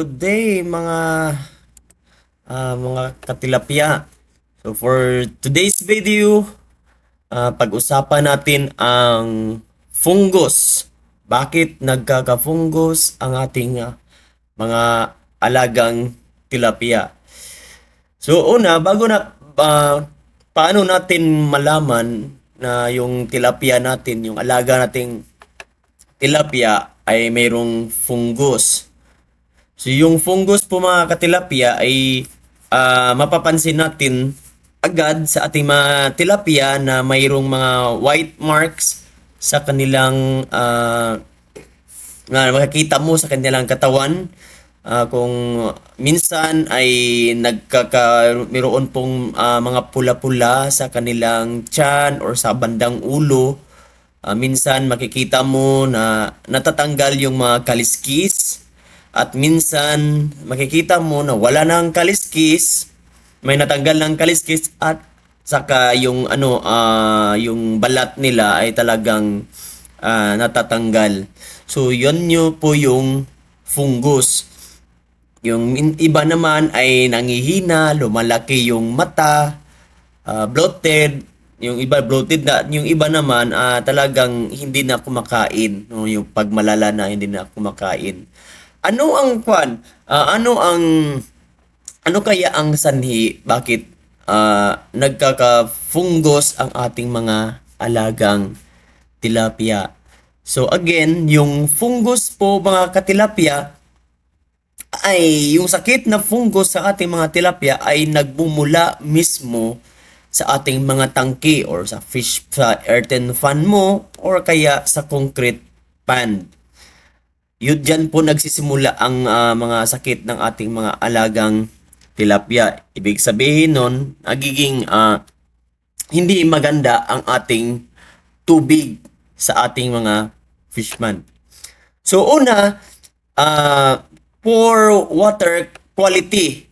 good day mga ah, mga katilapia. So for today's video, ah, pag-usapan natin ang fungus. Bakit nagkaka-fungus ang ating ah, mga alagang tilapia? So una, bago na ah, paano natin malaman na yung tilapia natin, yung alaga nating tilapia ay mayroong fungus. So yung fungus po mga katilapia ay ah, mapapansin natin agad sa ating mga tilapia na mayroong mga white marks sa kanilang ah, na makikita mo sa kanilang katawan. Ah, kung minsan ay nagkaka mayroon pong ah, mga pula-pula sa kanilang tiyan or sa bandang ulo. Ah, minsan makikita mo na natatanggal yung mga kaliskis at minsan makikita mo na wala nang kaliskis may natanggal ng kaliskis at saka yung ano ah, yung balat nila ay talagang ah, natatanggal. So yun nyo po yung fungus. Yung iba naman ay nangihina, lumalaki yung mata, ah, bloated, yung iba bloated na, yung iba naman ah, talagang hindi na kumakain, no, yung pagmalala na hindi na kumakain. Ano ang kwan? Ah, ano ang ano kaya ang sanhi bakit ah, nagkaka-fungus ang ating mga alagang tilapia? So again, yung fungus po mga katilapia ay yung sakit na fungus sa ating mga tilapia ay nagbumula mismo sa ating mga tangke or sa fish sa earthen fan mo or kaya sa concrete pan. Yun dyan po nagsisimula ang ah, mga sakit ng ating mga alagang tilapia. Ibig sabihin nun, nagiging ah, hindi maganda ang ating tubig sa ating mga fishman. So una, ah poor water quality.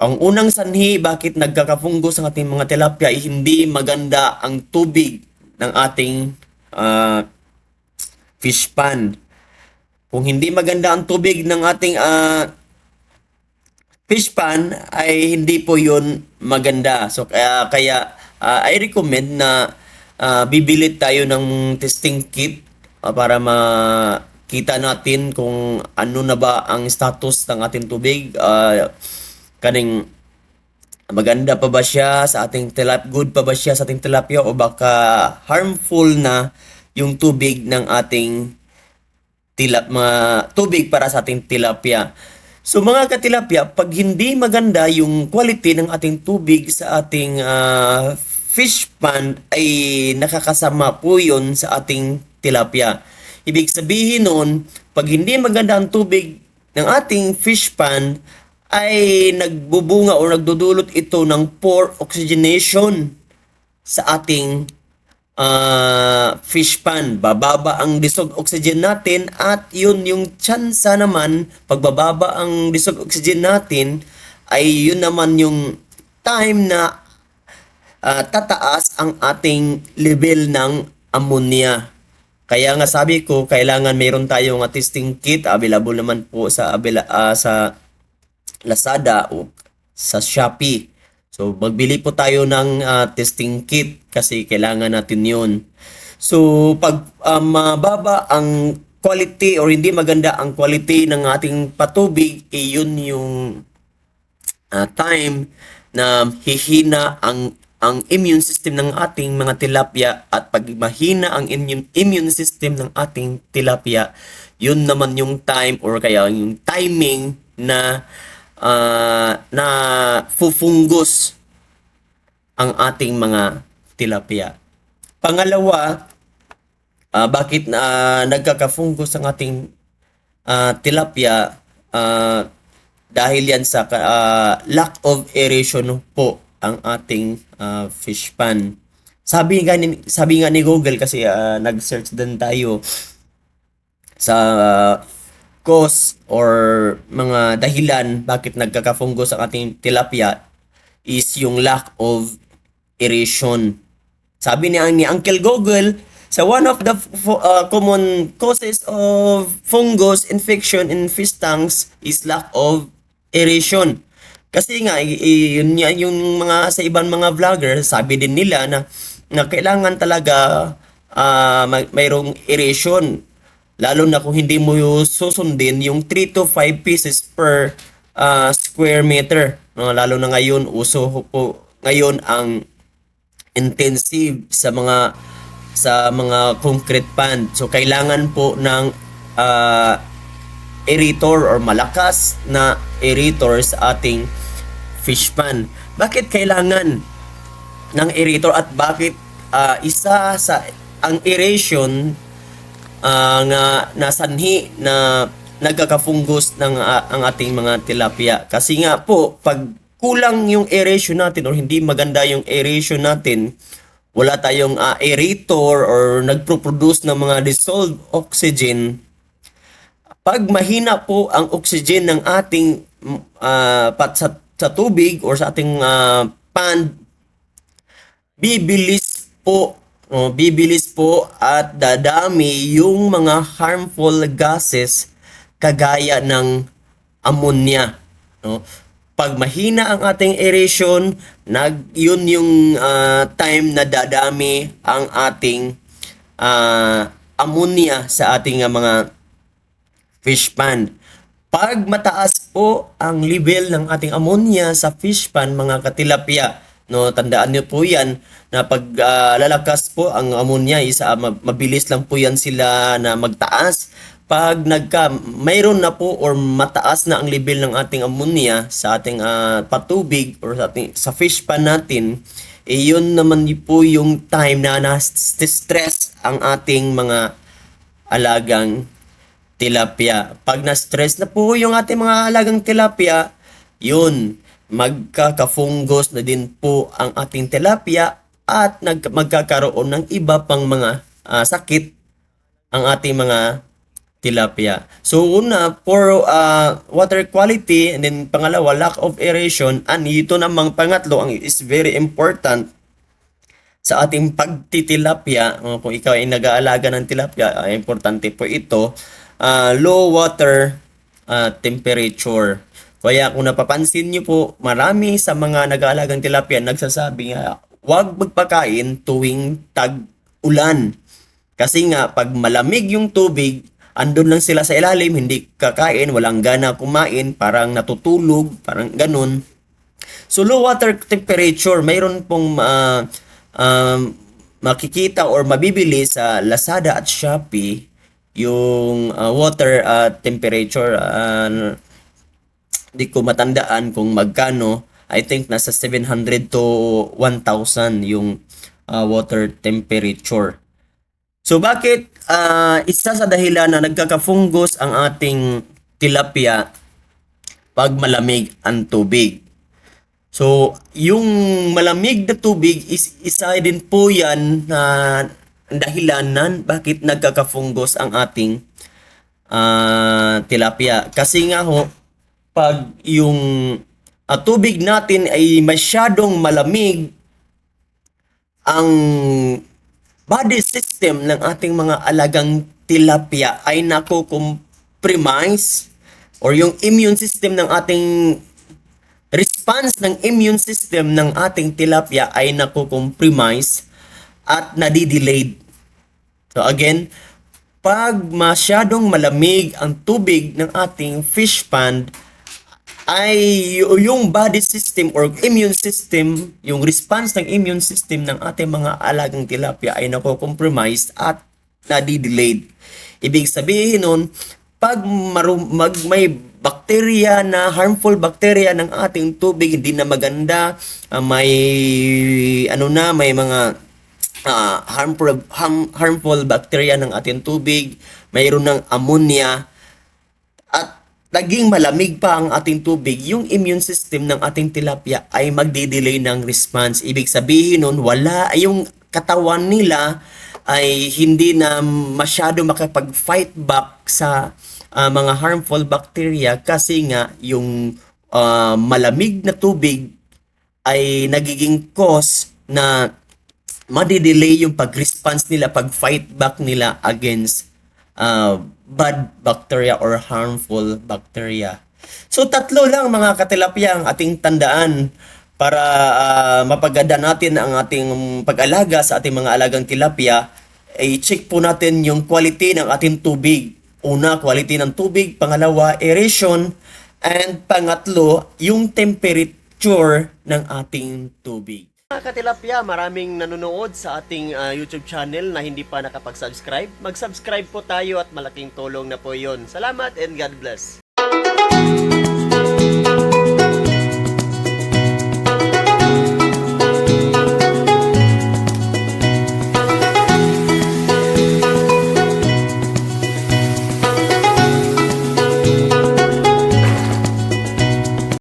Ang unang sanhi bakit nagkakafunggos ang ating mga tilapia ay hindi maganda ang tubig ng ating ah, fish pan. Kung hindi maganda ang tubig ng ating ah, fish pan ay hindi po yun maganda. So kaya kaya ah, I recommend na ah, bibili tayo ng testing kit ah, para makita natin kung ano na ba ang status ng ating tubig. Ah, kaning maganda pa ba siya sa ating tilap good pa ba siya sa ating tilapia o baka harmful na yung tubig ng ating tilap mga tubig para sa ating tilapia. So mga katilapia, pag hindi maganda yung quality ng ating tubig sa ating ah, fish pond ay nakakasama po yun sa ating tilapia. Ibig sabihin nun, pag hindi maganda ang tubig ng ating fish pond ay nagbubunga o nagdudulot ito ng poor oxygenation sa ating ah, fish pan. Bababa ang dissolved oxygen natin at yun yung tsansa naman, pagbababa ang dissolved oxygen natin, ay yun naman yung time na ah, tataas ang ating level ng ammonia. Kaya nga sabi ko, kailangan mayroon tayong testing kit, available naman po sa ah, sa Lazada o sa Shopee. So, magbili po tayo ng ah, testing kit kasi kailangan natin yun. So, pag ah, mababa ang quality or hindi maganda ang quality ng ating patubig, eh yun yung ah, time na hihina ang ang immune system ng ating mga tilapia at pag mahina ang immune, immune system ng ating tilapia, yun naman yung time or kaya yung timing na ah, na fufungus ang ating mga tilapia. Pangalawa, ah, bakit na nagkakafungus ang ating ah, tilapia ah, dahil yan sa ah, lack of aeration po ang ating ah, fish pan. Sabi nga ni, sabi nga ni Google kasi ah, nag-search din tayo sa cause or mga dahilan bakit nagkakafungus ang ating tilapia is yung lack of aeration. Sabi ni, ni Uncle Google, So one of the uh, common causes of fungus infection in fish tanks is lack of aeration. Kasi nga yun yung mga sa ibang mga vlogger sabi din nila na na kailangan talaga ah, may, mayroong aeration lalo na kung hindi mo susundin yung 3 to 5 pieces per ah, square meter. No, lalo na ngayon uso po ngayon ang intensive sa mga sa mga concrete pan. So kailangan po ng ah, aerator or malakas na aerator sa ating fish pan. Bakit kailangan ng aerator at bakit ah, isa sa ang aeration ah, nga nasanhi na nagkakafungus ng ah, ang ating mga tilapia. Kasi nga po, pag kulang yung aeration natin or hindi maganda yung aeration natin, wala tayong ah, aerator or nagpro-produce ng mga dissolved oxygen, pag mahina po ang oxygen ng ating ah, pat sa, sa tubig or sa ating ah, pan, bibilis po no, bibilis po at dadami yung mga harmful gases kagaya ng ammonia no pag mahina ang ating aeration nag yun yung ah, time na dadami ang ating ah, ammonia sa ating ah, mga fish pan. Pag mataas po ang level ng ating ammonia sa fish pan, mga katilapia, no, tandaan niyo po 'yan na pag ah, lalakas po ang ammonia is ma- mabilis lang po 'yan sila na magtaas. Pag nagka mayroon na po or mataas na ang level ng ating ammonia sa ating ah, patubig or sa ating sa fish pan natin, eh yun naman po yung time na na-stress ang ating mga alagang tilapia. Pag na-stress na po yung ating mga alagang tilapia, yun, magkakafunggos na din po ang ating tilapia at nag magkakaroon ng iba pang mga ah, sakit ang ating mga tilapia. So una, for ah, water quality and then pangalawa, lack of aeration and ito namang pangatlo ang is very important sa ating pagtitilapia, uh, kung ikaw ay nag-aalaga ng tilapia, ah, importante po ito, ah, low water ah, temperature. Kaya kung napapansin niyo po, marami sa mga nag-aalagang tilapia nagsasabi nga, huwag magpakain tuwing tag-ulan. Kasi nga, pag malamig yung tubig, andun lang sila sa ilalim, hindi kakain, walang gana kumain, parang natutulog, parang ganun. So low water temperature, mayroon pong ah, um, makikita or mabibili sa Lazada at Shopee yung ah, water ah, temperature ah, di ko matandaan kung magkano. I think nasa 700 to 1,000 yung ah, water temperature. So bakit ah, isa sa dahilan na nagkakafunggos ang ating tilapia pag malamig ang tubig? So, yung malamig na tubig is isa din po yan na dahilanan bakit nagkakafunggos ang ating ah, tilapia. Kasi nga ho, pag yung ah, tubig natin ay masyadong malamig, ang body system ng ating mga alagang tilapia ay nako-compromise or yung immune system ng ating response ng immune system ng ating tilapia ay nako-compromise at nadidelayed. So again, pag masyadong malamig ang tubig ng ating fish pond, ay yung body system or immune system, yung response ng immune system ng ating mga alagang tilapia ay nako-compromise at nadidelayed. Ibig sabihin nun, pag maru- mag, may bacteria na harmful bacteria ng ating tubig hindi na maganda, ah, may ano na, may mga ah, harmful harm- harmful bacteria ng ating tubig, mayroon ng ammonia at naging malamig pa ang ating tubig, yung immune system ng ating tilapia ay magdi-delay ng response. Ibig sabihin nun, wala, yung katawan nila ay hindi na masyado makapag-fight back sa ah, mga harmful bacteria kasi nga yung ah, malamig na tubig ay nagiging cause na madidelay yung pag response nila pag fight back nila against uh, bad bacteria or harmful bacteria. So tatlo lang mga katilapia ang ating tandaan para ah, mapaganda natin ang ating pag-alaga sa ating mga alagang tilapia. I-check po natin yung quality ng ating tubig. Una, quality ng tubig. Pangalawa, aeration. And pangatlo, yung temperature ng ating tubig. Mga katilapia, maraming nanonood sa ating ah, YouTube channel na hindi pa nakapag-subscribe. Mag-subscribe po tayo at malaking tulong na po yon. Salamat and God bless.